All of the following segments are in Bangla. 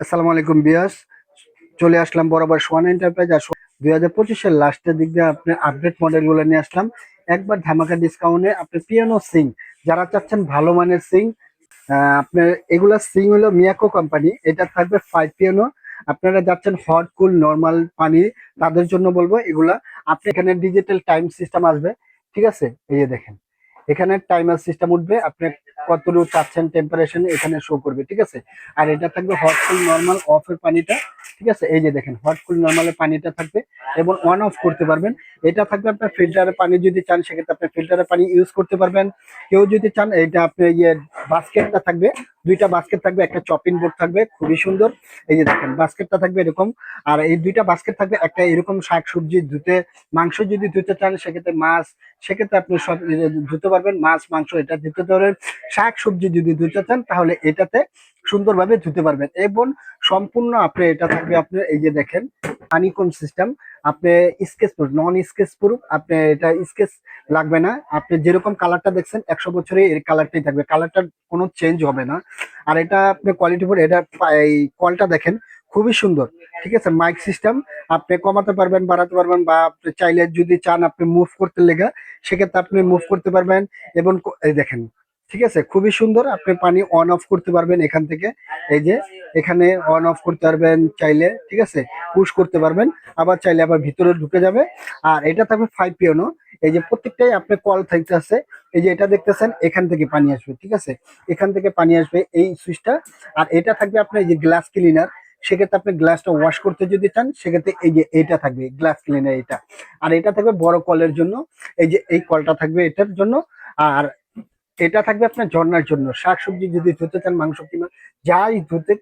আসসালামু আলাইকুম বিয়াস। চলে আসলাম বরাবর সোয়ান এন্টারপ্রাইজ আর দুই হাজার পঁচিশের লাস্টের দিক দিয়ে আপনি আপডেট মডেলগুলো নিয়ে আসলাম। একবার ধামাকা ডিসকাউন্টে আপনি পিয়ানো সিং যারা চাচ্ছেন ভালো মানের সিং আপনার এগুলা সিং হলো মিয়াকো কোম্পানি এটা থাকবে ফাইভ পিয়ানো আপনারা যাচ্ছেন হট কুল নর্মাল পানি, তাদের জন্য বলব এগুলা। আপনি এখানে ডিজিটাল টাইম সিস্টেম আসবে, ঠিক আছে? এই যে দেখেন, এখানে টাইমার সিস্টেম উঠবে, আপনি কতটুকু চাচ্ছেন টেম্পারেশন এখানে শো করবে, ঠিক আছে? আর এটা থাকবে হট নর্মাল অফ এর পানিটা ঠিক আছে? এই যে দেখেন হট কুল নর্মালের পানিটা থাকবে এবং অন অফ করতে পারবেন। এটা থাকবে আপনার ফিল্টারের পানি যদি চান, সেক্ষেত্রে আপনি ফিল্টারের পানি ইউজ করতে পারবেন। কেউ যদি চান এটা আপনি ইয়ে বাস্কেটটা থাকবে, দুইটা বাস্কেট থাকবে, একটা চপিং বোর্ড থাকবে, খুবই সুন্দর। এই যে দেখেন, বাস্কেটটা থাকবে এরকম। আর এই দুইটা বাস্কেট থাকবে, একটা এরকম শাক সবজি ধুতে, মাংস যদি ধুতে চান, সেক্ষেত্রে মাছ, সেক্ষেত্রে আপনি সব ধুতে পারবেন, মাছ, মাংস এটা ধুতে পারবেন। শাক সবজি যদি ধুতে চান, তাহলে এটাতে সুন্দরভাবে ধুতে পারবেন এবং সম্পূর্ণ আপনি এটা থাকবে আপনি এই যে দেখেন হানিকম সিস্টেম আপনি scratch proof non scratch proof আপনি এটা স্কেচ লাগবে না। আপনি যেরকম কালারটা দেখছেন, একশো বছরে এর কালারটাই থাকবে। কালারটা কোনো চেঞ্জ হবে না। আর এটা আপনি কোয়ালিটি ফুড এটা এই কলটা দেখেন, খুবই সুন্দর। ঠিক আছে? মাইক সিস্টেম আপনি কমাতে পারবেন, বাড়াতে পারবেন বা আপনি চাইলে যদি চান আপনি মুভ করতে লেগা, সেক্ষেত্রে আপনি মুভ করতে পারবেন এবং এই দেখেন ঠিক আছে? খুবই সুন্দর। আপনি পানি অন অফ করতে পারবেন এখান থেকে। এই যে, এখানে অন অফ করতে পারবেন চাইলে, ঠিক আছে? পুশ করতে পারবেন। আবার চাইলে আবার ভিতরে ঢুকে যাবে। আর এটা থাকবে ফাইভ পিওনো এই যে, প্রত্যেকটাই আপনি কল থাকতে আছে। এই যে, এটা দেখতেছেন, এখান থেকে পানি আসবে, ঠিক আছে? এখান থেকে পানি আসবে এই সুইচটা আর এটা থাকবে আপনার এই যে গ্লাস ক্লিনার সেক্ষেত্রে আপনি গ্লাসটা ওয়াশ করতে যদি চান, সেক্ষেত্রে এই যে, এইটা থাকবে গ্লাস ক্লিনার এটা আর এটা থাকবে বড় কলের জন্য। এই যে, এই কলটা থাকবে এটার জন্য। আর এটা থাকবে আপনার ঝর্ণার জন্য। শাকসবজি যদি ধুতে চান মাংস কিংবা যাই ধুতে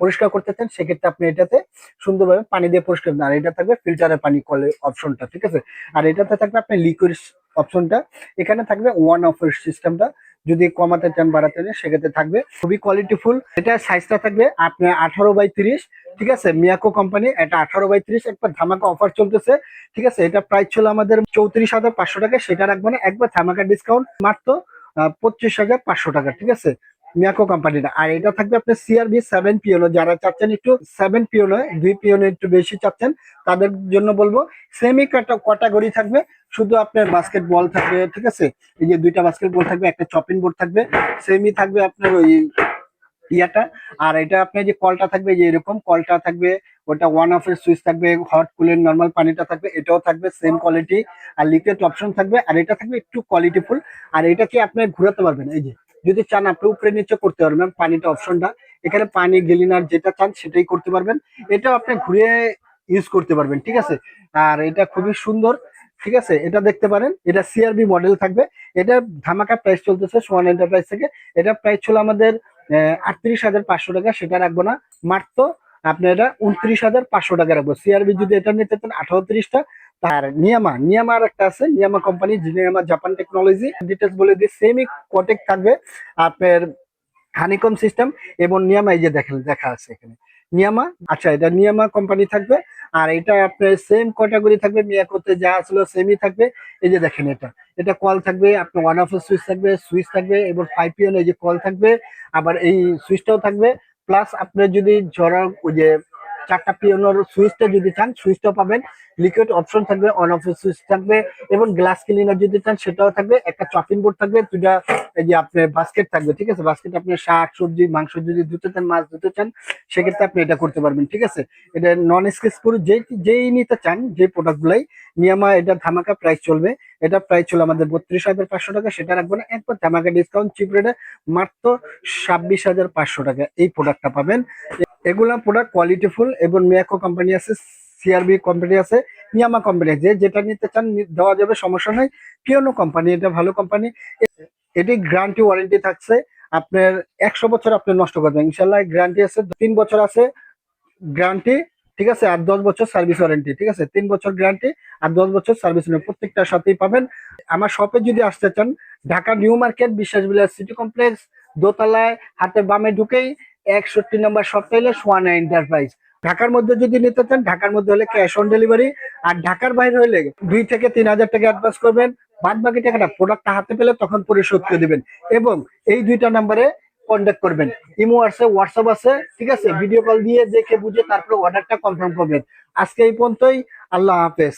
পরিষ্কার করতে চান, সেক্ষেত্রে আপনি এটাতে সুন্দরভাবে পানি দিয়ে পরিষ্কার আর এটা থাকবে ফিল্টারের পানি কলের অপশনটা ঠিক আছে? আর এটাতে থাকবে আপনার লিকুইড অপশনটা এখানে থাকবে ওয়ান অফ সিস্টেমটা যদি কমাতে চান, বাড়াতে চান, সেক্ষেত্রে থাকবে খুবই কোয়ালিটিফুল এটা সাইজটা থাকবে আপনার আঠারো বাই তিরিশ, ঠিক আছে? মিয়াকো কোম্পানি এটা আঠারো বাই তিরিশ। একবার ধামাকা অফার চলতেছে, ঠিক আছে? এটা প্রাইস ছিল আমাদের চৌত্রিশ হাজার পাঁচশো টাকা। সেটা রাখব না। একবার ধামাকা ডিসকাউন্ট মাত্র পঁচিশ হাজার পাঁচশো টাকা, ঠিক আছে? মিয়াকো কোম্পানিটা আর এটা থাকবে আপনার সিআরবি সেভেন পিওনো যারা চাচ্ছেন একটু সেভেন পিওনো দুই পিওনো একটু বেশি চাচ্ছেন, তাদের জন্য বলব সেমি ক্যাটাগরি থাকবে, শুধু আপনার বাস্কেট বল থাকবে, ঠিক আছে? এই যে দুইটা বাস্কেট বল থাকবে, একটা চপিং বোর্ড থাকবে সেমি থাকবে আপনার ওই ইয়াটা, আর এটা আপনার যে কলটা থাকবে, যে এরকম কলটা থাকবে ওটা ওয়ান অফ এর সুইচ থাকবে হট কুলের নর্মাল পানিটা থাকবে, এটাও থাকবে সেম কোয়ালিটি আর লিকুইড অপশন থাকবে, আর এটা থাকবে একটু কোয়ালিটিফুল আর এটাকে আপনি ঘোরাতে পারবেন, এই যে, যদি চান আপনি উপরে নিচে করতে পারবেন পানিটা অপশনটা এখানে পানি গেলিনার যেটা চান সেটাই করতে পারবেন, এটাও আপনি ঘুরে ইউজ করতে পারবেন, ঠিক আছে? আর এটা খুবই সুন্দর, ঠিক আছে? এটা দেখতে পারেন, এটা সিআরবি মডেল থাকবে, এটা ধামাকা প্রাইস চলতেছে সোয়ান এন্টারপ্রাইজ থেকে, এটা প্রাইস ছিল আমাদের আটত্রিশ হাজার পাঁচশো টাকা, সেটা রাখব না, মাত্র আপনি এটা উনত্রিশ হাজার পাঁচশো টাকা রাখব সিআরবি যদি এটা নিতে চান আঠারোত্রিশটা আর নিয়ামা নিয়ামা আর একটা আছে, Niyama company Niyama Japan technology details বলে দিয়ে সেমি কোটেক থাকবে আপনার হানিকম সিস্টেম এবং নিয়ামা এই যে দেখেন, দেখা আছে এখানে। নিয়ামা আচ্ছা এটা নিয়ামা কোম্পানি থাকবে। আর এটা আপনার সেম ক্যাটাগরি থাকবে, মিয়াকোতে যা ছিল সেমই থাকবে। এই যে দেখেন এটা এটা কল থাকবে, আপনার ওয়ান অফ সুইচ থাকবে সুইচ থাকবে এবং ফাইভ পিওন এই যে কল থাকবে। আবার এই সুইচটাও থাকবে। প্লাস আপনি যদি ধরো ওই যে চারটা পিওনোর সুইচটা যদি চান সুইচটা পাবেন। লিকুইড অপশন থাকবে অন অফ সুইচ থাকবে এবং গ্লাস ক্লিনার যদি চান সেটাও থাকবে, একটা চপিং বোর্ড থাকবে দুটা এই যে আপনার বাস্কেট থাকবে, ঠিক আছে? বাস্কেট আপনি শাক, সবজি, মাংস যদি ধুতে চান, মাছ ধুতে চান, সেক্ষেত্রে আপনি এটা করতে পারবেন, ঠিক আছে? এটা নন স্কেচ পুরো যেই যেই নিতে চান যে প্রোডাক্ট গুলাই, নিয়ামা এটা ধামাকা প্রাইস চলবে। এটা প্রাইস ছিল আমাদের বত্রিশ হাজার পাঁচশো টাকা, সেটা রাখব না। একবার ধামাকা ডিসকাউন্ট চিপ রেটে মাত্র ছাব্বিশ হাজার পাঁচশো টাকা এই প্রোডাক্টটা পাবেন। এগুলা প্রোডাক্ট কোয়ালিটিফুল এবং মিয়াকো কোম্পানি আছে সিআরবি কোম্পানি আছে নিয়ামা কোম্পানি আছে যেটা নিতে চান দেওয়া যাবে, সমস্যা নাই। পিওনো কোম্পানি এটা ভালো কোম্পানি এটি গ্যারান্টি ওয়ারেন্টি থাকছে। আপনার একশো বছর আপনি নষ্ট করবেন। ইনশাল্লাহ গ্যারান্টি আছে। তিন বছর আছে গ্যারান্টি ঠিক আছে? আর দশ বছর সার্ভিস ওয়ারেন্টি ঠিক আছে? তিন বছর গ্যারান্টি আর দশ বছর সার্ভিস প্রত্যেকটার সাথেই পাবেন। আমার শপে যদি আসতে চান, ঢাকা নিউ মার্কেট, বিশ্বাস বিলাস সিটি কমপ্লেক্স, দোতলায় হাতে বামে ঢুকেই, একষট্টি নম্বর শপ পেলে সোয়ানা এন্টারপ্রাইজ ঢাকার মধ্যে যদি নিতে চান, ঢাকার মধ্যে হলে ক্যাশ অন ডেলিভারি আর ঢাকার বাইরে হলে দুই থেকে তিন হাজার টাকা অ্যাডভান্স করবেন। বাদ বাকি টাকাটা প্রোডাক্টটা হাতে পেলে তখন পরিশোধ করে দিবেন। এবং এই দুইটা নাম্বারে কন্ট্যাক্ট করবেন। ইমো আছে হোয়াটসঅ্যাপ আছে, ঠিক আছে? ভিডিও কল দিয়ে দেখে বুঝে তারপরে অর্ডারটা কনফার্ম করবেন। আজকে এই পর্যন্তই। আল্লাহ হাফেজ।